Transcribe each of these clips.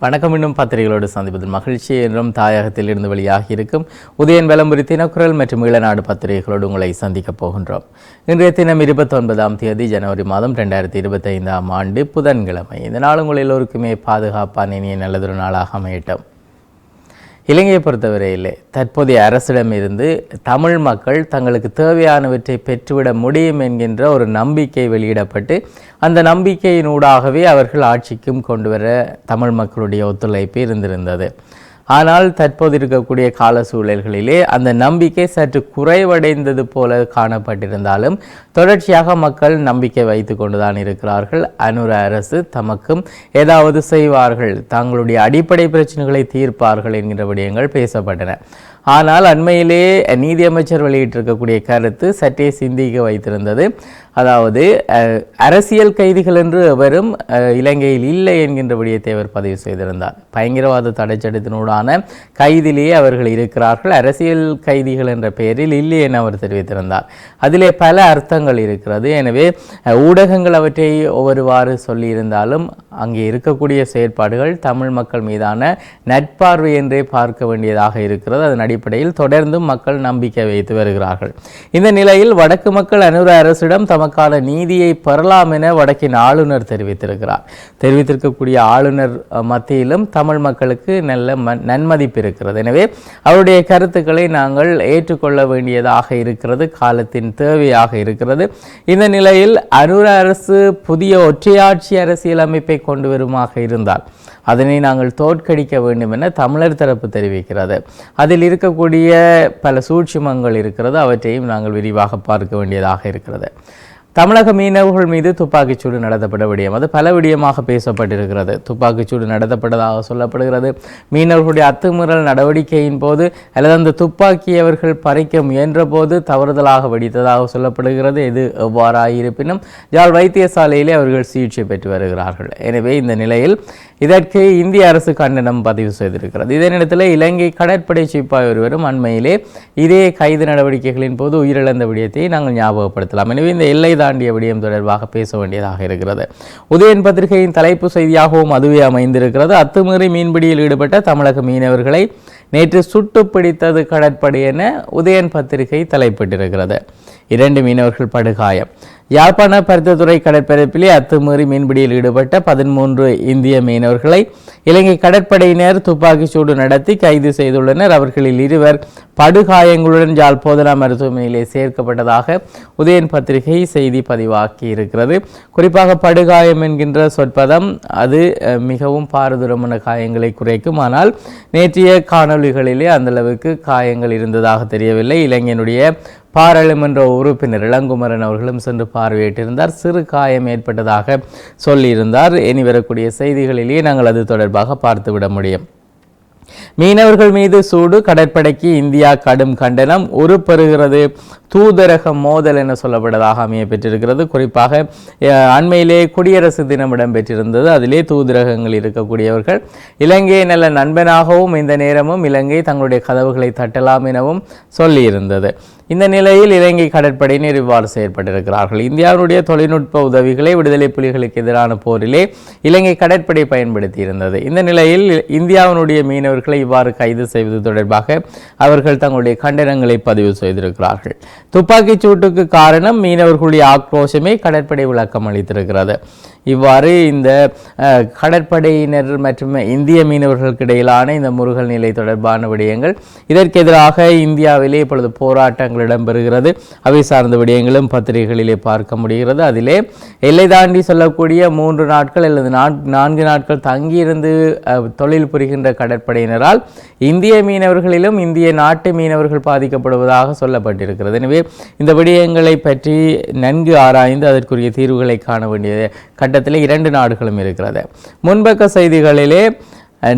வணக்கம். இன்னும் பத்திரிகைகளோடு சந்திப்பதில் மகிழ்ச்சி. என்றும் தாயகத்தில் இருந்து வெளியாகி இருக்கும் உதயன் விளம்பரி தினக்குரல் மற்றும் ஈழநாடு பத்திரிகைகளோடு உங்களை சந்திக்கப் போகின்றோம். இன்றைய தினம் இருபத்தொன்பதாம் தேதி ஜனவரி மாதம் ரெண்டாயிரத்தி இருபத்தைந்தாம் ஆண்டு புதன்கிழமை. இந்த நாள் உங்கள் எல்லோருக்குமே பாதுகாப்பான இனிய நல்லதொரு நாளாக அமையட்டும். இலங்கையை பொறுத்தவரையிலே தற்போதைய அரசிடமிருந்து தமிழ் மக்கள் தங்களுக்கு தேவையானவற்றை பெற்றுவிட முடியும் என்கின்ற ஒரு நம்பிக்கை வெளியிடப்பட்டு அந்த நம்பிக்கையினூடாகவே அவர்கள் ஆட்சிக்கும் கொண்டு வர தமிழ் மக்களுடைய ஒத்துழைப்பு இருந்திருந்தது. ஆனால் தற்போது இருக்கக்கூடிய கால சூழல்களிலே அந்த நம்பிக்கை சற்று குறைவடைந்தது போல காணப்பட்டிருந்தாலும் தொடர்ச்சியாக மக்கள் நம்பிக்கை வைத்து கொண்டுதான் இருக்கிறார்கள். அனுர அரசு தமக்கும் ஏதாவது செய்வார்கள் தங்களுடைய அடிப்படை பிரச்சனைகளை தீர்ப்பார்கள் என்கிற விடயங்கள் பேசப்பட்டன. ஆனால் அண்மையிலே நீதியமைச்சர் வெளியிட்டிருக்கக்கூடிய கருத்து சற்றே சிந்திக்க வைத்திருந்தது. அதாவது அரசியல் கைதிகள் என்று எவரும் இலங்கையில் இல்லை என்கின்ற விடயத்தை அவர் பதிவு செய்திருந்தார். பயங்கரவாத தடைச்சட்டத்தினூடான கைதிலேயே அவர்கள் இருக்கிறார்கள். அரசியல் கைதிகள் என்ற பெயரில் இல்லை என அவர் தெரிவித்திருந்தார். அதிலே பல அர்த்தங்கள் இருக்கிறது. எனவே ஊடகங்கள் அவற்றை ஒவ்வொருவாறு சொல்லியிருந்தாலும் அங்கே இருக்கக்கூடிய செயற்பாடுகள் தமிழ் மக்கள் மீதான நட்பார்வை என்றே பார்க்க வேண்டியதாக இருக்கிறது. அதன் அடிப்படையில் தொடர்ந்தும் மக்கள் நம்பிக்கை வைத்து வருகிறார்கள். இந்த நிலையில் வடக்கு மக்கள் அனுர அரசிடம் தமக்கான நீதியை பெறலாம் என வடக்கின் ஆளுநர் தெரிவித்திருக்கிறார். தெரிவித்திருக்கக்கூடிய ஆளுநர் மத்தியிலும் தமிழ் மக்களுக்கு நல்ல ம- நன்மதிப்பு இருக்கிறது. எனவே அவருடைய கருத்துக்களை நாங்கள் ஏற்றுக்கொள்ள வேண்டியதாக இருக்கிறது காலத்தின் தேவையாக இருக்கிறது. இந்த நிலையில் அனுர அரசு புதிய ஒற்றையாட்சி அரசியல் அமைப்பை கொண்டு வருமாக இருந்தால் அதனை நாங்கள் தோற்கடிக்க வேண்டும் என தமிழர் தரப்பு தெரிவிக்கிறது. அதில் இருக்கக்கூடிய பல சூட்சுமங்கள் இருக்கிறது அவற்றையும் நாங்கள் விரிவாக பார்க்க வேண்டியதாக இருக்கிறது. தமிழக மீனவர்கள் மீது துப்பாக்கிச்சூடு நடத்தப்பட விடயம். அது பல விடயமாக பேசப்பட்டிருக்கிறது. துப்பாக்கிச்சூடு நடத்தப்பட்டதாக சொல்லப்படுகிறது. மீனவர்களுடைய அத்துமீறல் நடவடிக்கையின் போது அல்லது அந்த துப்பாக்கியவர்கள் பறிக்க முயன்ற போது தவறுதலாக வெடித்ததாக சொல்லப்படுகிறது. இது எவ்வாறாயிருப்பினும் யாழ் வைத்தியசாலையிலே அவர்கள் சிகிச்சை பெற்று வருகிறார்கள். எனவே இந்த நிலையில் இதற்கு இந்திய அரசு கண்டனம் பதிவு செய்திருக்கிறது. இதே நேரத்தில் இலங்கை கடற்படை சிப்பாய் ஒருவரும் அண்மையிலே இதே கைது நடவடிக்கைகளின் போது உயிரிழந்த விடயத்தை நாங்கள் ஞாபகப்படுத்தலாம். எனவே இந்த எல்லை தாண்டிய விடயம் தொடர்பாக பேச வேண்டியதாக இருக்கிறது. உதயன் பத்திரிகையின் தலைப்பு செய்தியாகவும் அதுவே அமைந்திருக்கிறது. அத்துமீறி மீன்பிடியில் ஈடுபட்ட தமிழக மீனவர்களை நேற்று சுட்டு பிடித்தது கடற்படை என உதயன் பத்திரிகை தலைப்பிட்டிருக்கிறது. இரண்டு மீனவர்கள் படுகாயம். யாழ்ப்பாண பருத்தத்துறை கடற்பரப்பிலே அத்துமீறி மீன்பிடியில் ஈடுபட்ட பதிமூன்று இந்திய மீனவர்களை இலங்கை கடற்படையினர் துப்பாக்கிச் சூடு நடத்தி கைது செய்துள்ளனர். அவர்களில் இருவர் படுகாயங்களுடன் யாழ் போதனா மருத்துவமனையிலே சேர்க்கப்பட்டதாக உதயன் பத்திரிகை செய்தி பதிவாக்கி இருக்கிறது குறிப்பாக படுகாயம் என்கின்ற சொற்பதம் அது மிகவும் பாரதூரமான காயங்களை குறைக்கும். ஆனால் நேற்றைய காணொளிகளிலே அந்த அளவுக்கு காயங்கள் இருந்ததாக தெரியவில்லை. இளைஞனுடைய பாராளுமன்ற உறுப்பினர் இளங்குமரன் அவர்களும் சென்று பார்வையிட்டிருந்தார். சிறு காயம் ஏற்பட்டதாக சொல்லியிருந்தார். இனி வரக்கூடிய செய்திகளிலேயே நாங்கள் அது தொடர்பாக பார்த்துவிட முடியும். மீனவர்கள் மீது சூடு கடற்படைக்கு இந்தியா கடும் கண்டனம் உருப்பெறுகிறது தூதரக மோதல் என சொல்லப்பட்டதாக அமைய பெற்றிருக்கிறது. குறிப்பாக அஹ், அண்மையிலே குடியரசு தினம் இடம்பெற்றிருந்தது. அதிலே தூதரகங்கள் இருக்கக்கூடியவர்கள் இலங்கையை நல்ல நண்பனாகவும் இந்த நேரமும் இலங்கை தங்களுடைய கதவுகளை தட்டலாம் எனவும் சொல்லியிருந்தது. இந்த நிலையில் இலங்கை கடற்படையினர் இவ்வாறு செயற்பட்டிருக்கிறார்கள். இந்தியாவுடைய தொழில்நுட்ப உதவிகளை விடுதலை புலிகளுக்கு எதிரான போரிலே இலங்கை கடற்படை பயன்படுத்தியிருந்தது. இந்த நிலையில் இந்தியாவினுடைய மீனவர்களை இவ்வாறு கைது செய்வது தொடர்பாக அவர்கள் தங்களுடைய கண்டனங்களை பதிவு செய்திருக்கிறார்கள். துப்பாக்கிச் சூட்டுக்கு காரணம் மீனவர்களுடைய ஆக்ரோஷமே கடற்படை விளக்கம் அளித்திருக்கிறது. இவ்வாறு இந்த கடற்படையினர் மற்றும் இந்திய மீனவர்களுக்கு இடையிலான இந்த முருகல் நிலை தொடர்பான விடயங்கள் இதற்கு எதிராக இந்தியாவிலே இப்பொழுது போராட்டங்கள் இடம்பெறுகிறது. அவை சார்ந்த விடயங்களும் பத்திரிகைகளிலே பார்க்க முடிகிறது. அதிலே எல்லை தாண்டி சொல்லக்கூடிய மூன்று நாட்கள் அல்லது நான்கு நான்கு நாட்கள் தங்கியிருந்து அஹ், தொழில் புரிகின்ற கடற்படையினரால் இந்திய மீனவர்களிலும் இந்திய நாட்டு மீனவர்கள் பாதிக்கப்படுவதாக சொல்லப்பட்டிருக்கிறது. எனவே இந்த விடயங்களை பற்றி நன்கு ஆராய்ந்து அதற்குரிய தீர்வுகளை காண வேண்டிய கட்டத்தில் இரண்டு நாடுகளும் இருக்கிறது. முன்பக்க செய்திகளிலே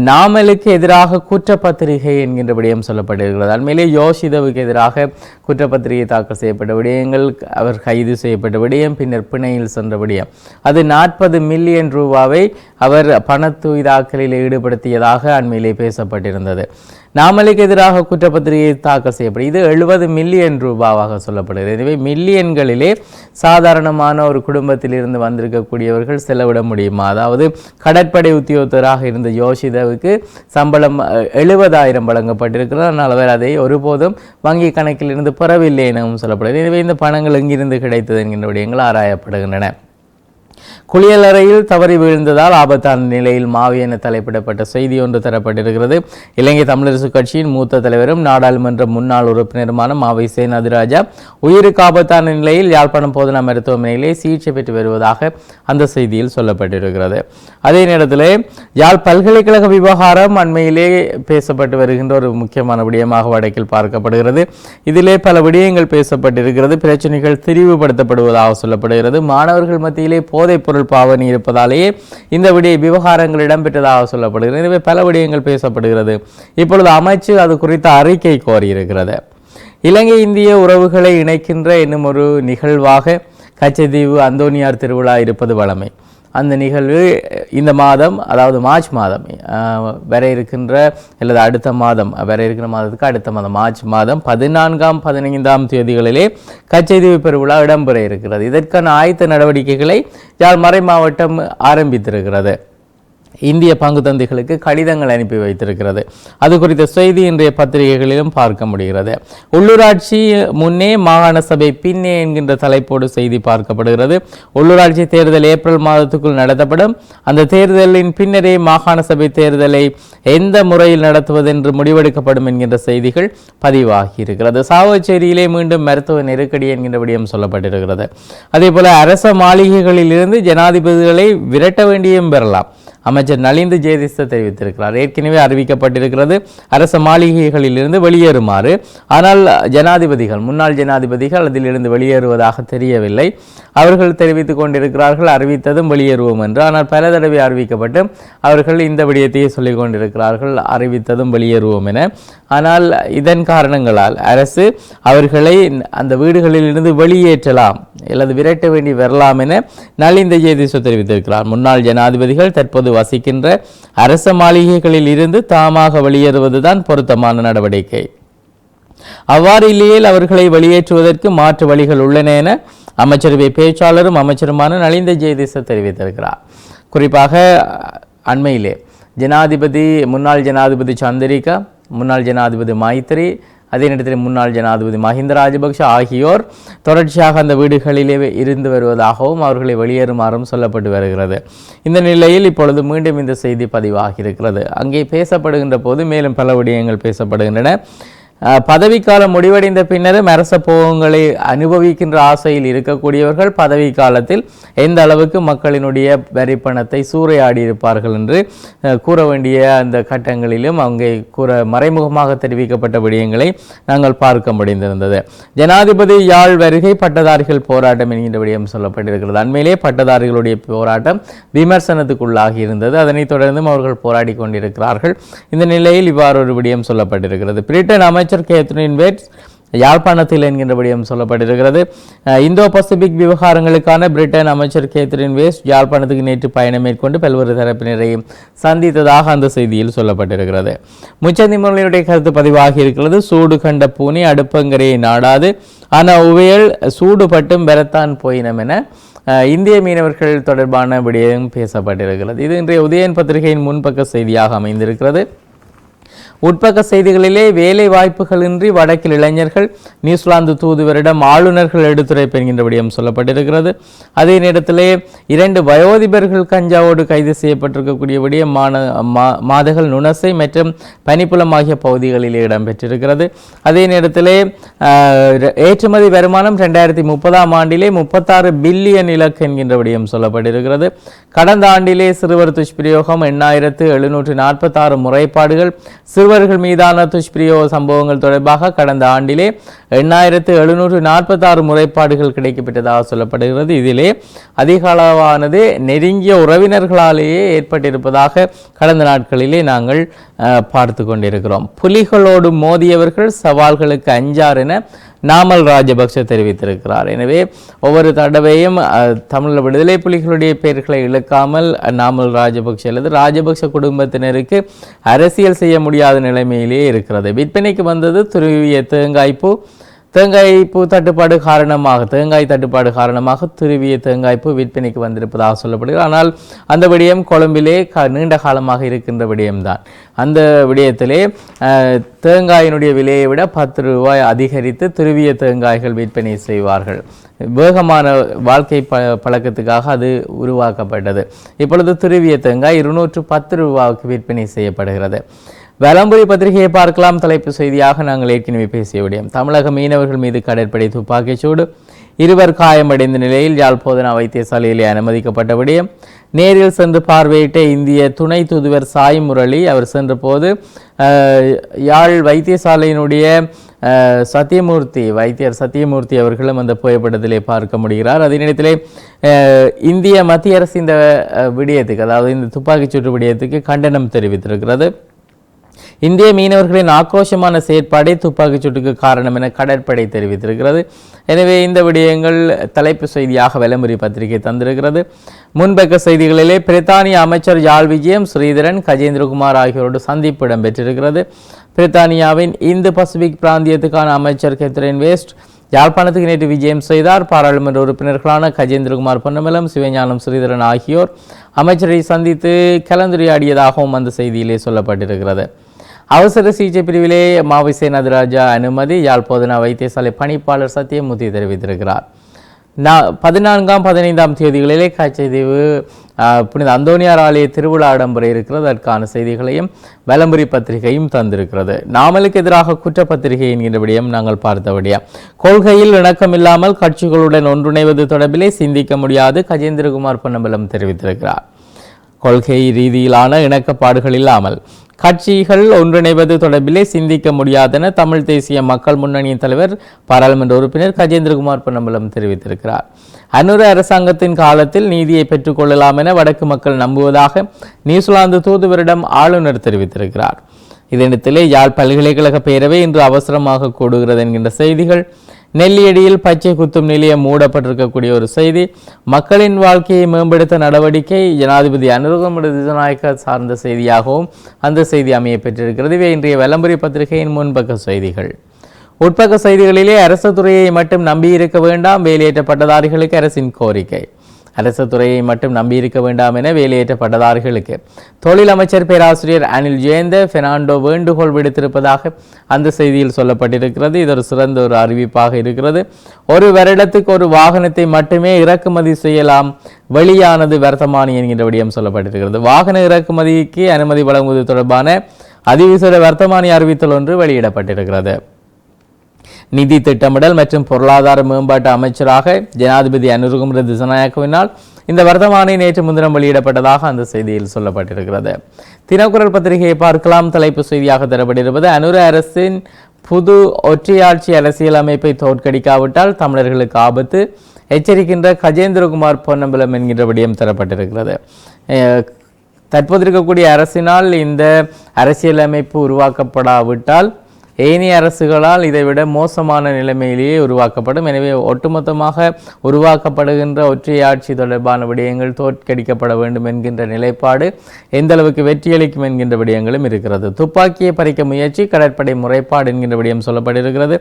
நாமலுக்கு எதிராக குற்றப்பத்திரிகை என்கின்ற விடயம் சொல்லப்பட்டிருக்கிறது. அண்மையிலே யோசிதவுக்கு எதிராக குற்றப்பத்திரிகை தாக்கல் செய்யப்பட்ட விடயங்கள் அவர் கைது செய்யப்பட்ட விடயம் பின்னர் பிணையில் சென்ற விடயம். அது நாற்பது மில்லியன் ரூபாவை அவர் பணத்துயிதாக்கலில் ஈடுபடுத்தியதாக அண்மையிலே பேசப்பட்டிருந்தது. நாமலுக்கு எதிராக குற்றப்பத்திரிகை தாக்கல் செய்யப்படும். இது எழுபது மில்லியன் ரூபாவாக சொல்லப்படுகிறது. எனவே மில்லியன்களிலே சாதாரணமான ஒரு குடும்பத்தில் இருந்து வந்திருக்கக்கூடியவர்கள் செலவிட முடியுமா? அதாவது கடற்படை உத்தியோகத்தராக இருந்த யோஷிதாவுக்கு சம்பளம் எழுபதாயிரம் வழங்கப்பட்டிருக்கிறது. ஆனால் அவர் அதை ஒருபோதும் வங்கி கணக்கிலிருந்து பெறவில்லை எனவும் சொல்லப்படுகிறது. எனவே இந்த பணங்கள் எங்கிருந்து கிடைத்தது என்கின்ற விடயங்கள் ஆராயப்படுகின்றன. குளியலறையில் தவறி வீழ்ந்ததால் ஆபத்தான நிலையில் மாவி என தலைப்பிடப்பட்ட செய்தி ஒன்று தரப்பட்டிருக்கிறது. இலங்கை தமிழரசு கட்சியின் மூத்த தலைவரும் நாடாளுமன்ற முன்னாள் உறுப்பினருமான மாவை சேன் அதிராஜா உயிருக்கு ஆபத்தான நிலையில் யாழ்ப்பாணம் போதனா மருத்துவமனையிலே சிகிச்சை பெற்று வருவதாக அந்த செய்தியில் சொல்லப்பட்டிருக்கிறது. அதே நேரத்தில் யாழ் பல்கலைக்கழக விவகாரம் அண்மையிலே பேசப்பட்டு வருகின்ற ஒரு முக்கியமான விடயமாக வடக்கில் பார்க்கப்படுகிறது. இதிலே பல விடயங்கள் பேசப்பட்டிருக்கிறது. பிரச்சனைகள் திரிவுபடுத்தப்படுவதாக சொல்லப்படுகிறது. மாணவர்கள் மத்தியிலே போதைப் பொருள் பாவனை இருப்பதாலேயே இந்த விடிய விவகாரங்கள் இடம்பெற்றதாக சொல்லப்படுகிறது. எனவே பல விடயங்கள் பேசப்படுகிறது. இப்பொழுது அமைச்சு அது குறித்த அறிக்கை கோரியிருக்கிறது. இலங்கை இந்திய உறவுகளை இணைக்கின்ற என்னும் ஒரு நிகழ்வாக கச்சதீவு அந்தோனியார் திருவிழா இருப்பது வழமை. அந்த நிகழ்வு இந்த மாதம் அதாவது மார்ச் மாதம் வர இருக்கின்ற அல்லது அடுத்த மாதம் வர இருக்கிற மாதத்துக்கு அடுத்த மாதம் மார்ச் மாதம் பதினான்காம் பதினைந்தாம் தேதிகளிலே கச்சைதீவு பெருவிழா இடம்பெற இருக்கிறது. இதற்கான ஆயத்த நடவடிக்கைகளை யாழ் மறை மாவட்டம் ஆரம்பித்திருக்கிறது. இந்திய பங்குதந்தைகளுக்கு கடிதங்கள் அனுப்பி வைத்திருக்கிறது. அது குறித்த செய்தி இன்றைய பத்திரிகைகளிலும் பார்க்க முடிகிறது. உள்ளூராட்சி முன்னே மாகாண சபை பின்னே என்கின்ற தலைப்போடு செய்தி பார்க்கப்படுகிறது. உள்ளூராட்சி தேர்தல் ஏப்ரல் மாதத்துக்குள் நடத்தப்படும். அந்த தேர்தலின் பின்னரே மாகாண சபை தேர்தலை எந்த முறையில் நடத்துவது என்று முடிவெடுக்கப்படும் என்கின்ற செய்திகள் பதிவாகி இருக்கிறது. சாவச்சேரியிலே மீண்டும் மருத்துவ நெருக்கடி என்கின்ற விடயம் சொல்லப்பட்டிருக்கிறது. அதே போல அரச மாளிகைகளில் இருந்து ஜனாதிபதிகளை விரட்ட வேண்டியும் பெறலாம். அமைச்சர் நலிந்து ஜெயதிஸ்த தெரிவித்திருக்கிறார். ஏற்கனவே அறிவிக்கப்பட்டிருக்கிறது அரச மாளிகைகளில் இருந்து வெளியேறுமாறு. ஆனால் ஜனாதிபதிகள் முன்னாள் ஜனாதிபதிகள் அதிலிருந்து வெளியேறுவதாக தெரியவில்லை. அவர்கள் தெரிவித்துக் கொண்டிருக்கிறார்கள் அறிவித்ததும் வெளியேறுவோம் என்று. ஆனால் பல தடவை அறிவிக்கப்பட்டு அவர்கள் இந்த விடயத்தையே சொல்லிக் கொண்டிருக்கிறார்கள் அறிவித்ததும் வெளியேறுவோம் என. ஆனால் இதன் காரணங்களால் அரசு அவர்களை அந்த வீடுகளில் இருந்து வெளியேற்றலாம் அல்லது விரட்ட வேண்டி வரலாம் என நலிந்த ஜெயதிசு தெரிவித்திருக்கிறார். முன்னாள் ஜனாதிபதிகள் தற்போது வசிக்கின்ற அரச மாளிகைகளில் இருந்து தாமாக வெளியேறுவதுதான் பொருத்தமான நடவடிக்கை. அவ்வாறு இல்லையேல் அவர்களை வெளியேற்றுவதற்கு மாற்று வழிகள் உள்ளன என அமைச்சரவை பேச்சாளரும் அமைச்சருமான நலிந்த ஜெயதிச தெரிவித்திருக்கிறார். குறிப்பாக அண்மையிலே ஜனாதிபதி முன்னாள் ஜனாதிபதி சந்திரிகா முன்னாள் ஜனாதிபதி மைத்திரி அதே நேரத்தில் முன்னாள் ஜனாதிபதி மஹிந்த ராஜபக்ஷ ஆகியோர் தொடர்ச்சியாக அந்த வீடுகளிலே இருந்து வருவதாகவும் அவர்களை வெளியேறுமாறும் சொல்லப்பட்டு வருகிறது. இந்த நிலையில் இப்பொழுது மீண்டும் இந்த செய்தி பதிவாகி இருக்கிறது அங்கே பேசப்படுகின்ற போது மேலும் பல விடயங்கள் பேசப்படுகின்றன. பதவிக்காலம் முடிவடைந்த பின்னரும் அரச போகங்களை அனுபவிக்கின்ற ஆசையில் இருக்கக்கூடியவர்கள் பதவி காலத்தில் எந்த அளவுக்கு மக்களினுடைய வரி பணத்தை சூறையாடி இருப்பார்கள் என்று கூற வேண்டிய அந்த கட்டங்களிலும் அங்கே கூற மறைமுகமாக தெரிவிக்கப்பட்ட விடயங்களை நாங்கள் பார்க்க முடிந்திருந்தது. ஜனாதிபதி யாழ் வருகை பட்டதாரிகள் போராட்டம் என்கின்ற விடயம் சொல்லப்பட்டிருக்கிறது. அண்மையிலே பட்டதாரிகளுடைய போராட்டம் விமர்சனத்துக்குள்ளாகி இருந்தது. அதனைத் தொடர்ந்தும் அவர்கள் போராடி கொண்டிருக்கிறார்கள். இந்த நிலையில் இவ்வாறு ஒரு விடயம் சொல்லப்பட்டிருக்கிறது. பிரிட்டன் அமைச்சர் கேத்ரின் வேட்ஸ் யாழ்ப்பாணத்தில் என்கின்றபடியும் சொல்லப்பட்டிருக்கிறது. இந்தோ பசிபிக் விவகாரங்களுக்கான பிரிட்டன் அமைச்சர் கேத்ரின் வேஸ்ட் யாழ்ப்பாணத்துக்கு நேற்று பயணம் மேற்கொண்டு பல்வேறு தரப்பினரையும் சந்தித்ததாக அந்த செய்தியில் சொல்லப்பட்டிருக்கிறது. முச்சந்தி முரளியுடைய கருத்து பதிவாகி இருக்கிறது. சூடு கண்ட பூனி அடுப்பங்கரையை நாடாது. ஆனால் உவையல் சூடுபட்டும் பெறத்தான் போயினம் என இந்திய மீனவர்கள் தொடர்பான விடயம் பேசப்பட்டிருக்கிறது. இது இன்றைய உதயன் பத்திரிகையின் முன்பக்க செய்தியாக அமைந்திருக்கிறது. உட்பக்க செய்திகளிலே வேலை வாய்ப்புகளின்றி வடக்கில் இளைஞர்கள் நியூசிலாந்து தூதுவரிடம் ஆளுநர்கள் எடுத்துரைப்பு என்கின்ற விடயம் சொல்லப்பட்டிருக்கிறது. அதே நேரத்திலே இரண்டு வயோதிபர்கள் கஞ்சாவோடு கைது செய்யப்பட்டிருக்கக்கூடிய விடயம் மான மாதகள் நுணசை மற்றும் பனிப்புலம் ஆகிய பகுதிகளிலே இடம்பெற்றிருக்கிறது. அதே நேரத்திலே ஆஹ், ஏற்றுமதி வருமானம் ரெண்டாயிரத்தி முப்பதாம் ஆண்டிலே முப்பத்தாறு பில்லியன் இலக்கு என்கின்ற விடயம் சொல்லப்பட்டிருக்கிறது. கடந்த ஆண்டிலே சிறுவர் துஷ்பிரயோகம் எண்ணாயிரத்து எழுநூற்று நாற்பத்தாறு முறைப்பாடுகள் சிறுவர்கள் மீதான துஷ்பிரயோக சம்பவங்கள் தொடர்பாக கடந்த ஆண்டிலே எண்ணாயிரத்து எழுநூற்று நாற்பத்தாறு முறைப்பாடுகள் கிடைக்கப்பட்டதாக சொல்லப்படுகிறது. இதிலே அதிக அளவானது நெருங்கிய உறவினர்களாலேயே ஏற்பட்டிருப்பதாக கடந்த நாட்களிலே நாங்கள் பார்த்து கொண்டிருக்கிறோம். புலிகளோடு மோதியவர்கள் சவால்களுக்கு அஞ்சார் என நாமல் ராஜபக்ஷ தெரிவித்திருக்கிறார். எனவே ஒவ்வொரு தடவையும் தமிழ் விடுதலை புலிகளுடைய பெயர்களை இழுக்காமல் நாமல் ராஜபக்ஷ அல்லது ராஜபக்ஷ குடும்பத்தினருக்கு அரசியல் செய்ய முடியாத நிலைமையிலேயே இருக்கிறது. விற்பனைக்கு வந்தது துருவிய தேங்காய்ப்பூ தேங்காய் பூ தட்டுப்பாடு காரணமாக தேங்காய் தட்டுப்பாடு காரணமாக துருவிய தேங்காய் பூ விற்பனைக்கு வந்திருப்பதாக சொல்லப்படுகிறது. ஆனால் அந்த விடயம் கொழும்பிலே க நீண்ட காலமாக இருக்கின்ற விடயம்தான். அந்த விடயத்திலே தேங்காயினுடைய விலையை விட பத்து ரூபாய் அதிகரித்து துருவிய தேங்காய்கள் விற்பனை செய்வார்கள். வேகமான வாழ்க்கை ப பழக்கத்துக்காக அது உருவாக்கப்பட்டது. இப்பொழுது துருவிய தேங்காய் இருநூற்று பத்து ரூபாவுக்கு விற்பனை செய்யப்படுகிறது. வலம்புரி பத்திரிகையை பார்க்கலாம். தலைப்பு செய்தியாக நாங்கள் ஏற்கனவே பேசிய விடயம். தமிழக மீனவர்கள் மீது கடற்படை துப்பாக்கிச்சூடு இருவர் காயமடைந்த நிலையில் யாழ் போதனா வைத்தியசாலையிலே அனுமதிக்கப்பட்ட விடயம். நேரில் சென்று பார்வையிட்ட இந்திய துணை தூதுவர் சாய் முரளி அவர் சென்றபோது யாழ் வைத்தியசாலையினுடைய சத்தியமூர்த்தி வைத்தியர் சத்தியமூர்த்தி அவர்களும் அந்த புகைப்படத்திலே பார்க்க முடிகிறார். அதே நேரத்திலே இந்திய மத்திய அரசு இந்த விடயத்துக்கு அதாவது இந்த துப்பாக்கிச்சூட்டு விடயத்துக்கு கண்டனம் தெரிவித்திருக்கிறது. இந்திய மீனவர்களின் ஆக்ரோஷமான செயற்பாடே துப்பாக்கிச் சூட்டுக்கு காரணம் என கடற்படை தெரிவித்திருக்கிறது. எனவே இந்த விடயங்கள் தலைப்பு செய்தியாக விளம்பரி பத்திரிகை தந்திருக்கிறது. முன்பக்க செய்திகளிலே பிரித்தானிய அமைச்சர் யாழ் விஜயம் ஸ்ரீதரன் கஜேந்திரகுமார் ஆகியோரோடு சந்திப்பு இடம்பெற்றிருக்கிறது. பிரித்தானியாவின் இந்து பசிபிக் பிராந்தியத்துக்கான அமைச்சர் கெத்ரின் வேஸ்ட் யாழ்ப்பாணத்துக்கு நேற்று விஜயம் செய்தார். பாராளுமன்ற உறுப்பினர்களான கஜேந்திரகுமார் பொன்னமலம் சிவஞானம் ஸ்ரீதரன் ஆகியோர் அமைச்சரை சந்தித்து கலந்துரையாடியதாகவும் அந்த செய்தியிலே சொல்லப்பட்டிருக்கிறது. அவசர சிகிச்சை பிரிவிலே மாவிசே நதராஜா அனுமதி. யாழ் போதனா வைத்தியசாலை பணிப்பாளர் சத்தியமூர்த்தி தெரிவித்திருக்கிறார். நான் பதினான்காம் பதினைந்தாம் தேதிகளிலே காய்ச்சதீவு புனித அந்தோனியார் ஆலய திருவிழா இடம்பெற இருக்கிறது. அதற்கான செய்திகளையும் வலம்புரி பத்திரிகையும் தந்திருக்கிறது. நாமலுக்கு எதிராக குற்றப்பத்திரிகை என்கின்ற விடயம் நாங்கள் பார்த்தபடியா. கொள்கையில் இணக்கமில்லாமல் கட்சிகளுடன் ஒன்றிணைவது தொடர்பிலே சிந்திக்க முடியாது. கஜேந்திரகுமார் பொன்னம்பலம் தெரிவித்திருக்கிறார். கொள்கை ரீதியிலான இணக்கப்பாடுகள் இல்லாமல் கட்சிகள் ஒன்றிணைவது தொடர்பிலே சிந்திக்க முடியாதென தமிழ் தேசிய மக்கள் முன்னணியின் தலைவர் பாராளுமன்ற உறுப்பினர் கஜேந்திரகுமார் பொன்னம்பலம் தெரிவித்திருக்கிறார். அனுர அரசாங்கத்தின் காலத்தில் நீதியை பெற்றுக்கொள்ளலாம் என வடக்கு மக்கள் நம்புவதாக நியூசிலாந்து தூதுவரிடம் ஆளுநர் தெரிவித்திருக்கிறார். இதனிடத்திலே யாழ் பல்கலைக்கழக பேரவை இன்று அவசரமாக கூடுகிறது என்கின்ற செய்திகள் நெல்லியடியில் பச்சை குத்தும் நிலையம் மூடப்பட்டிருக்கக்கூடிய ஒரு செய்தி. மக்களின் வாழ்க்கையை மேம்படுத்த நடவடிக்கை ஜனாதிபதி அனுரகுமர திசநாயக்க சார்ந்த செய்தியாகவும் அந்த செய்தி அமைய பெற்றிருக்கிறது. இவை இன்றைய விளம்பரி பத்திரிகையின் முன்பக்க செய்திகள். உட்பக்க செய்திகளிலே அரசு துறையை மட்டும் நம்பியிருக்க வேண்டாம். வேலையேற்ற பட்டதாரிகளுக்கு அரசின் கோரிக்கை. அரசு துறையை மட்டும் நம்பியிருக்க வேண்டாம் என வெளியேற்றப்பட்டதார்களுக்கு தொழிலமைச்சர் தொழில் அமைச்சர் பேராசிரியர் அனில் ஜெயந்த பெர்னாண்டோ வேண்டுகோள் விடுத்திருப்பதாக அந்த செய்தியில் சொல்லப்பட்டிருக்கிறது. இது ஒரு சிறந்த ஒரு அறிவிப்பாக இருக்கிறது. ஒரு வருடத்துக்கு ஒரு வாகனத்தை மட்டுமே இறக்குமதி செய்யலாம். வெளியானது வர்த்தமானி என்கின்ற விடயம் சொல்லப்பட்டிருக்கிறது. வாகன இறக்குமதிக்கு அனுமதி வழங்குவது தொடர்பான அதிவிசேட வர்த்தமானி அறிவித்தல் ஒன்று வெளியிடப்பட்டிருக்கிறது. நிதி திட்டமிடல் மற்றும் பொருளாதார மேம்பாட்டு அமைச்சராக ஜனாதிபதி அனுருகுமர திசநாயக்கவினால் இந்த வர்த்தமானி நேற்று முன்தினம் வெளியிடப்பட்டதாக அந்த செய்தியில் சொல்லப்பட்டிருக்கிறது. தினக்குரல் பத்திரிகையை பார்க்கலாம். தலைப்பு செய்தியாக தரப்பட்டிருப்பது அனுர அரசின் புது ஒற்றையாட்சி அரசியலமைப்பை தோற்கடிக்காவிட்டால் தமிழர்களுக்கு ஆபத்து. எச்சரிக்கின்ற கஜேந்திரகுமார் பொன்னம்பலம் என்கின்ற விடயம் தரப்பட்டிருக்கிறது. தற்போது இருக்கக்கூடிய அரசினால் இந்த அரசியலமைப்பு உருவாக்கப்படாவிட்டால் ஏனைய அரசுகளால் இதைவிட மோசமான நிலைமையிலேயே உருவாக்கப்படும். எனவே ஒட்டுமொத்தமாக உருவாக்கப்படுகின்ற ஒற்றை ஆட்சி தொடர்பான விடயங்கள் தோற்கடிக்கப்பட வேண்டும் என்கின்ற நிலைப்பாடு எந்த அளவுக்கு வெற்றியளிக்கும் என்கின்ற விடயங்களும் இருக்கிறது. துப்பாக்கியை பறிக்க முயற்சி கடற்படை முறைப்பாடு என்கின்ற விடயம் சொல்லப்பட்டிருக்கிறது.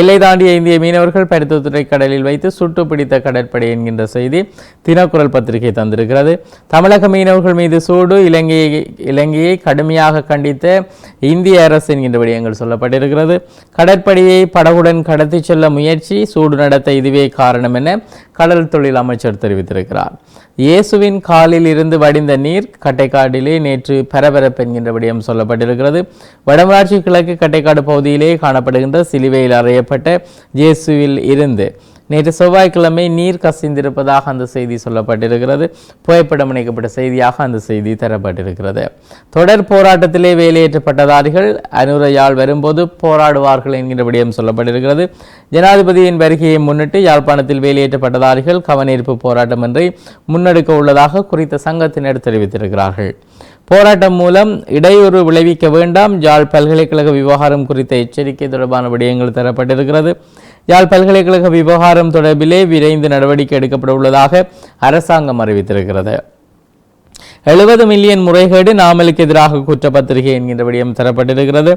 எல்லை தாண்டிய இந்திய மீனவர்கள் பருத்துத்துறை கடலில் வைத்து சுட்டு பிடித்த கடற்படை என்கின்ற செய்தி தினக்குரல் பத்திரிகை தந்திருக்கிறது. தமிழக மீனவர்கள் மீது சூடு இலங்கையை இலங்கையை கடுமையாக கண்டித்த இந்திய அரசு என்கின்ற விடயங்கள் கூறப்பட்டிருக்கிறது கடற்படையை படகுடன் கடத்தி செல்ல முயற்சி சூடு நடத்த இதுவே காரணம் என கடல் தொழில் அமைச்சர் தெரிவித்திருக்கிறார். இயேசுவின் காலில் இருந்து வடிந்த நீர் கட்டைக்காட்டிலே நேற்று பரபரப்பு என்கின்ற விடயம் சொல்லப்பட்டிருக்கிறது. வடமராட்சி கிழக்கு கட்டைக்காடு பகுதியிலே காணப்படுகின்ற சிலுவையில் அறையப்பட்ட இயேசுவில் இருந்து நேற்று செவ்வாய்க்கிழமை நீர் கசிந்திருப்பதாக அந்த செய்தி சொல்லப்பட்டிருக்கிறது. புகைப்படம் இணைக்கப்பட்ட செய்தியாக அந்த செய்தி தரப்பட்டிருக்கிறது. தொடர் போராட்டத்திலே வேலையேற்ற பட்டதாரிகள் அனுரையால் வரும்போது போராடுவார்கள் என்கின்ற விடயம் சொல்லப்பட்டிருக்கிறது. ஜனாதிபதியின் வருகையை முன்னிட்டு யாழ்ப்பாணத்தில் வேலையேற்ற பட்டதாரிகள் கவனீர்ப்பு போராட்டம் ஒன்றை முன்னெடுக்க உள்ளதாக குறித்த சங்கத்தினர் தெரிவித்திருக்கிறார்கள். போராட்டம் மூலம் இடையூறு விளைவிக்க வேண்டாம். யாழ் பல்கலைக்கழக விவகாரம் குறித்த எச்சரிக்கை தொடர்பான விடயங்கள் தரப்பட்டிருக்கிறது. யாழ் பல்கலைக்கழக விவகாரம் தொடர்பிலே விரைந்து நடவடிக்கை எடுக்கப்பட உள்ளதாக அரசாங்கம் அறிவித்திருக்கிறது. எழுபது மில்லியன் முறைகேடு நாமலுக்கு எதிராக குற்றப்பத்திரிகை என்கின்ற விடயம் தரப்பட்டிருக்கிறது.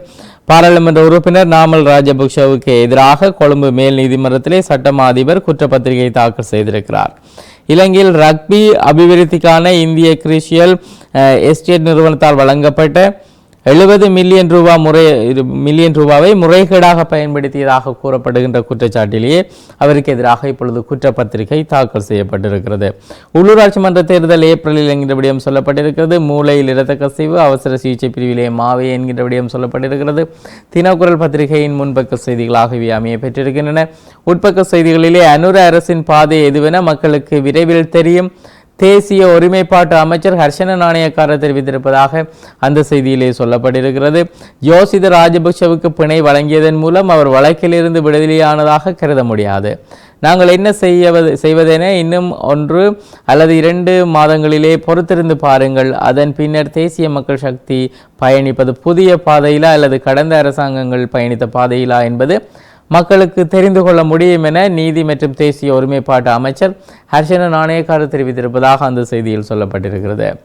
பாராளுமன்ற உறுப்பினர் நாமல் ராஜபக்ஷவுக்கு எதிராக கொழும்பு மேல் நீதிமன்றத்திலே சட்டமா அதிபர் குற்றப்பத்திரிகை தாக்கல் செய்திருக்கிறார். இலங்கையில் ரக்பி அபிவிருத்திக்கான இந்திய கிரிஷியல் எஸ்டேட் நிறுவனத்தால் வழங்கப்பட்ட எழுபது மில்லியன் ரூபாய் முறை இது மில்லியன் ரூபாவை முறைகேடாக பயன்படுத்தியதாக கூறப்படுகின்ற குற்றச்சாட்டிலேயே அவருக்கு எதிராக இப்பொழுது குற்றப்பத்திரிகை தாக்கல் செய்யப்பட்டிருக்கிறது. உள்ளூராட்சி மன்ற தேர்தல் ஏப்ரலில் என்கின்ற விடயம் சொல்லப்பட்டிருக்கிறது. மூளையில் இரத்த கசிவு அவசர சிகிச்சை பிரிவிலே மாவை என்கின்றபடியும் விடயம் சொல்லப்பட்டிருக்கிறது. தினக்குரல் பத்திரிகையின் முன்பக்க செய்திகளாக இவை அமைய பெற்றிருக்கின்றன. உட்பக்க செய்திகளிலே அனுர அரசின் பாதை எதுவென மக்களுக்கு விரைவில் தெரியும். தேசிய ஒருமைப்பாட்டு அமைச்சர் ஹர்ஷன நாணயக்காரர் தெரிவித்திருப்பதாக அந்த செய்தியிலே சொல்லப்பட்டிருக்கிறது. யோசித ராஜபக்ஷவுக்கு பிணை வழங்கியதன் மூலம் அவர் வழக்கிலிருந்து விடுதலையானதாக கருத முடியாது. நாங்கள் என்ன செய்வது செய்வதென இன்னும் ஒன்று அல்லது இரண்டு மாதங்களிலே பொறுத்திருந்து பாருங்கள். அதன் பின்னர் தேசிய மக்கள் சக்தி பயணிப்பது புதிய பாதையிலா அல்லது கடந்த அரசாங்கங்கள் பயணித்த பாதையிலா என்பது மக்களுக்கு தெரிந்து கொள்ள முடியும் என நீதி மற்றும் தேசிய ஒருமைப்பாட்டு அமைச்சர் ஹர்ஷன நாணயக்காரர் தெரிவித்திருப்பதாக அந்த செய்தியில் சொல்லப்பட்டிருக்கிறது.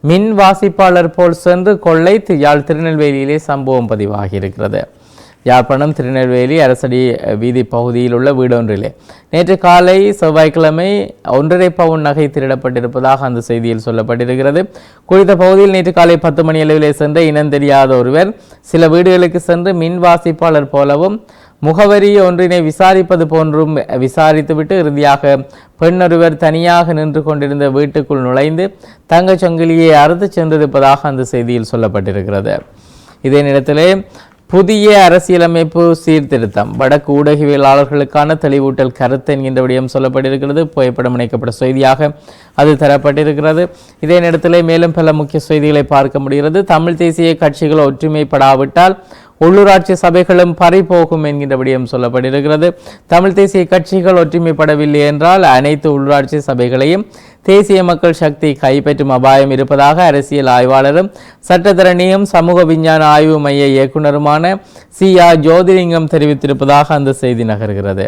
மின் வாசிப்பாளர் போல் சென்று கொள்ளை தி- யாழ் திருநெல்வேலியிலே சம்பவம் பதிவாகியிருக்கிறது. யாழ்ப்பாணம் திருநெல்வேலி அரசடி வீதி பகுதியில் உள்ள வீடொன்றிலே நேற்று காலை செவ்வாய்க்கிழமை ஒன்றரை பவுன் நகை திருடப்பட்டிருப்பதாக அந்த செய்தியில் சொல்லப்பட்டிருக்கிறது. குறித்த பகுதியில் நேற்று காலை பத்து மணி அளவிலே சென்ற இனம் தெரியாத ஒருவர் சில வீடுகளுக்கு சென்று மின் வாசிப்பாளர் போலவும் முகவரி ஒன்றினை விசாரிப்பது போன்றும் விசாரித்துவிட்டு இறுதியாக பெண்ணொருவர் தனியாக நின்று கொண்டிருந்த வீட்டுக்குள் நுழைந்து தங்கச் சங்கிலியை அறுத்து சென்றிருப்பதாக அந்த செய்தியில் சொல்லப்பட்டிருக்கிறது. இதே நேரத்திலே புதிய அரசியலமைப்பு சீர்திருத்தம் வடக்கு ஊடகவியலாளர்களுக்கான தெளிவூட்டல் கருத்து என்கின்ற விடயம் சொல்லப்பட்டிருக்கிறது. புகைப்படம் இணைக்கப்பட்ட செய்தியாக அது தரப்பட்டிருக்கிறது. இதே நேரத்திலே மேலும் பல முக்கிய செய்திகளை பார்க்க முடிகிறது. தமிழ் தேசிய கட்சிகள் ஒற்றுமைப்படாவிட்டால் உள்ளூராட்சி சபைகளும் பறிபோகும் என்கின்ற விடயம் சொல்லப்பட்டிருக்கிறது. தமிழ் தேசிய கட்சிகள் ஒற்றுமைப்படவில்லை என்றால் அனைத்து உள்ளூராட்சி சபைகளையும் தேசிய மக்கள் சக்தி கைப்பற்றும் அபாயம் இருப்பதாக அரசியல் ஆய்வாளரும் சட்டத்தரணியும் சமூக விஞ்ஞான ஆய்வு மைய இயக்குனருமான சி ஆர் ஜோதிலிங்கம் தெரிவித்திருப்பதாக அந்த செய்தி நகர்கிறது.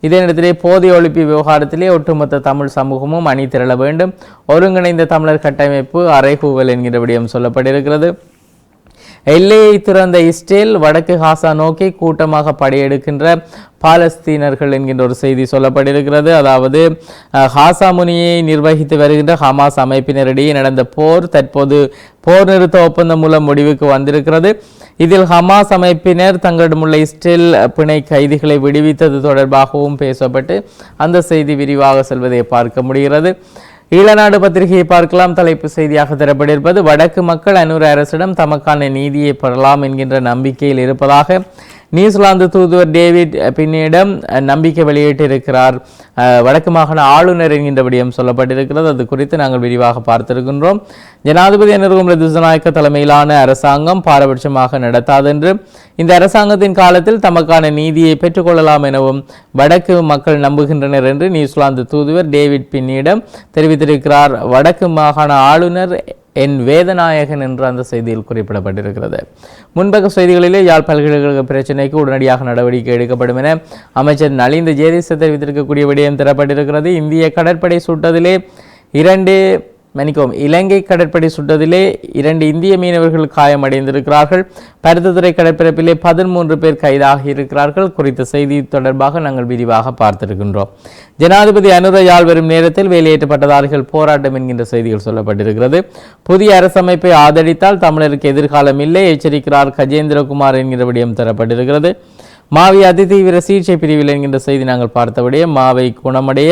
இதே நேரத்திலே போதை ஒழிப்பு விவகாரத்திலே ஒட்டுமொத்த தமிழ் சமூகமும் அணி திரள வேண்டும். ஒருங்கிணைந்த தமிழர் கட்டமைப்பு அறைகூவல் என்கிற விடயம் சொல்லப்பட்டிருக்கிறது. எல்லையை திறந்த இஸ்ரேல் வடக்கு காசா நோக்கி கூட்டமாக படையெடுக்கின்ற பாலஸ்தீனர்கள் என்கின்ற ஒரு செய்தி சொல்லப்பட்டிருக்கிறது. அதாவது ஹாசா முனியை நிர்வகித்து வருகின்ற ஹமாஸ் அமைப்பினரிடையே நடந்த போர் தற்போது போர் நிறுத்த ஒப்பந்தம் மூலம் முடிவுக்கு வந்திருக்கிறது. இதில் ஹமாஸ் அமைப்பினர் தங்களிடமுள்ள இஸ்ரேல் பிணை கைதிகளை விடுவித்தது தொடர்பாகவும் பேசப்பட்டு அந்த செய்தி விரிவாக செல்வதை பார்க்க முடிகிறது. ஈழநாடு பத்திரிகையை பார்க்கலாம். தலைப்பு செய்தியாக தரப்பட்டிருப்பது வடக்கு மக்கள் அனுர அரசிடம் தமக்கான நீதியை பெறலாம் என்கின்ற நம்பிக்கையில் இருப்பதாக நியூசிலாந்து தூதுவர் டேவிட் பின்னிடம் நம்பிக்கை வெளியிட்டிருக்கிறார். வடக்கு மாகாண ஆளுநர் என்கின்ற விடயம் சொல்லப்பட்டிருக்கிறது. அது குறித்து நாங்கள் விரிவாக பார்த்திருக்கின்றோம். ஜனாதிபதி அனுருகும் திசுநாயக்க தலைமையிலான அரசாங்கம் பாரபட்சமாக நடத்தாதென்று இந்த அரசாங்கத்தின் காலத்தில் தமக்கான நீதியை பெற்றுக்கொள்ளலாம் எனவும் வடக்கு மக்கள் நம்புகின்றனர் என்று நியூசிலாந்து தூதுவர் டேவிட் பின்னிடம் தெரிவித்திருக்கிறார். வடக்கு மாகாண ஆளுநர் என் வேதநாயகன் என்று அந்த செய்தியில் குறிப்பிடப்பட்டிருக்கிறது. முன்பக்க செய்திகளிலே யாழ் பல்கலைக்கழக பிரச்சினைக்கு உடனடியாக நடவடிக்கை எடுக்கப்படும் என அமைச்சர் நலிந்த ஜேதிச தெரிவித்திருக்கக்கூடிய விடயம் தரப்பட்டிருக்கிறது. இந்திய கடற்படை சுட்டதிலே இரண்டு மன்னிக்கவும் இலங்கை கடற்படை சுட்டதிலே இரண்டு இந்திய மீனவர்கள் காயமடைந்திருக்கிறார்கள். பருத்தத்துறை கடற்பரப்பிலே பதிமூன்று பேர் கைதாகி இருக்கிறார்கள் குறித்த செய்தி தொடர்பாக நாங்கள் விரிவாக பார்த்திருக்கின்றோம். ஜனாதிபதி அனுரையால் யாழ் வரும் நேரத்தில் வெளியேற்றப்பட்டதாரிகள் போராட்டம் என்கின்ற செய்திகள் சொல்லப்பட்டிருக்கிறது. புதிய அரசமைப்பை ஆதரித்தால் தமிழருக்கு எதிர்காலம் இல்லை. எச்சரிக்கிறார் கஜேந்திரகுமார் என்கிற விடயம் தரப்பட்டிருக்கிறது. மாவி அதிதீவிர சிகிச்சை பிரிவில் என்கின்ற செய்தி நாங்கள் பார்த்தபடியே மாவை குணமடைய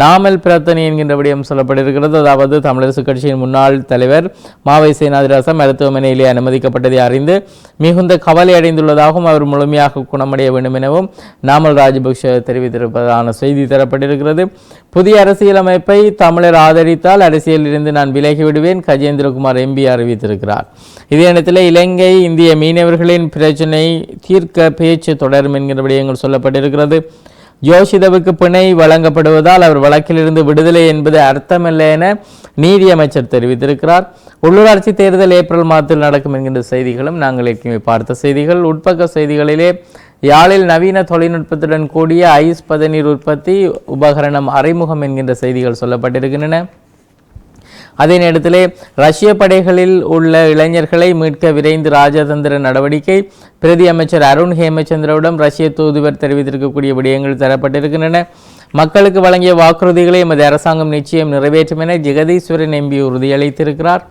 நாமல் பிரார்த்தனை என்கின்ற விடயம் சொல்லப்பட்டிருக்கிறது. அதாவது தமிழரசு கட்சியின் முன்னாள் தலைவர் மாவை சேனாதிராசன் மருத்துவமனையிலே அனுமதிக்கப்பட்டதை அறிந்து மிகுந்த கவலை அடைந்துள்ளதாகவும் அவர் முழுமையாக குணமடைய வேண்டும் எனவும் நாமல் ராஜபக்ஷ தெரிவித்திருப்பதான செய்தி தரப்பட்டிருக்கிறது. புதிய அரசியலமைப்பை தமிழர் ஆதரித்தால் அரசியலில் இருந்து நான் விலகி விடுவேன் கஜேந்திரகுமார் எம்பி அறிவித்திருக்கிறார். இதே நேரத்தில் இலங்கை இந்திய மீனவர்களின் பிரச்சினை தீர்க்க பேச்சு தொடரும் என்கிற விடயங்கள் சொல்லப்பட்டிருக்கிறது. ஜோஷிதவுக்கு பிணை வழங்கப்படுவதால் அவர் வழக்கிலிருந்து விடுதலை என்பது அர்த்தமில்லை என நீதியமைச்சர் தெரிவித்திருக்கிறார். உள்ளூராட்சி தேர்தல் ஏப்ரல் மாதத்தில் நடக்கும் என்கின்ற செய்திகளும் நாங்கள் ஏற்கனவே பார்த்த செய்திகள். உட்பக்க செய்திகளிலே யாழில் நவீன தொழில்நுட்பத்துடன் கூடிய ஐஸ் பதநீர் உற்பத்தி உபகரணம் அறிமுகம் என்கின்ற செய்திகள் சொல்லப்பட்டிருக்கின்றன. அதே நேரத்திலே ரஷ்ய படைகளில் உள்ள இளைஞர்களை மீட்க விரைந்து ராஜதந்திர நடவடிக்கை பிரதி அமைச்சர் அருண் ஹேமச்சந்திரவிடம் ரஷ்ய தூதுவர் தெரிவித்திருக்கக்கூடிய விடயங்கள் தரப்பட்டிருக்கின்றன. மக்களுக்கு வழங்கிய வாக்குறுதிகளை எமது அரசாங்கம் நிச்சயம் நிறைவேற்றும் என ஜெகதீஸ்வரன் எம்பி உறுதியளித்திருக்கிறார்.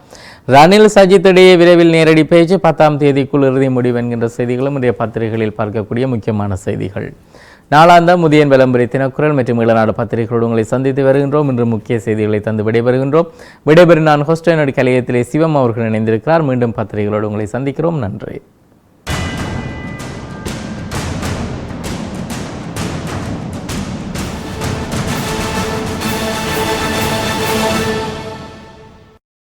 ரணில் சஜித் இடையே விரைவில் நேரடி பேச்சு பத்தாம் தேதிக்குள் இறுதி முடிவு என்கின்ற செய்திகளும் இன்றைய பத்திரிகைகளில் பார்க்கக்கூடிய முக்கியமான செய்திகள். நாளாந்த முதியன் விளம்பரி தினக்குரல் மற்றும் இளநாடு பத்திரிகைகளோடு உங்களை சந்தித்து வருகின்றோம். இன்று முக்கிய செய்திகளை தந்து விடைபெறுகின்றோம். விடைபெறும் நான் ஹோஸ்டனோட கலையத்திலே சிவம் அவர்கள் இணைந்திருக்கிறார். மீண்டும் பத்திரிகைகளோடு உங்களை சந்திக்கிறோம். நன்றி.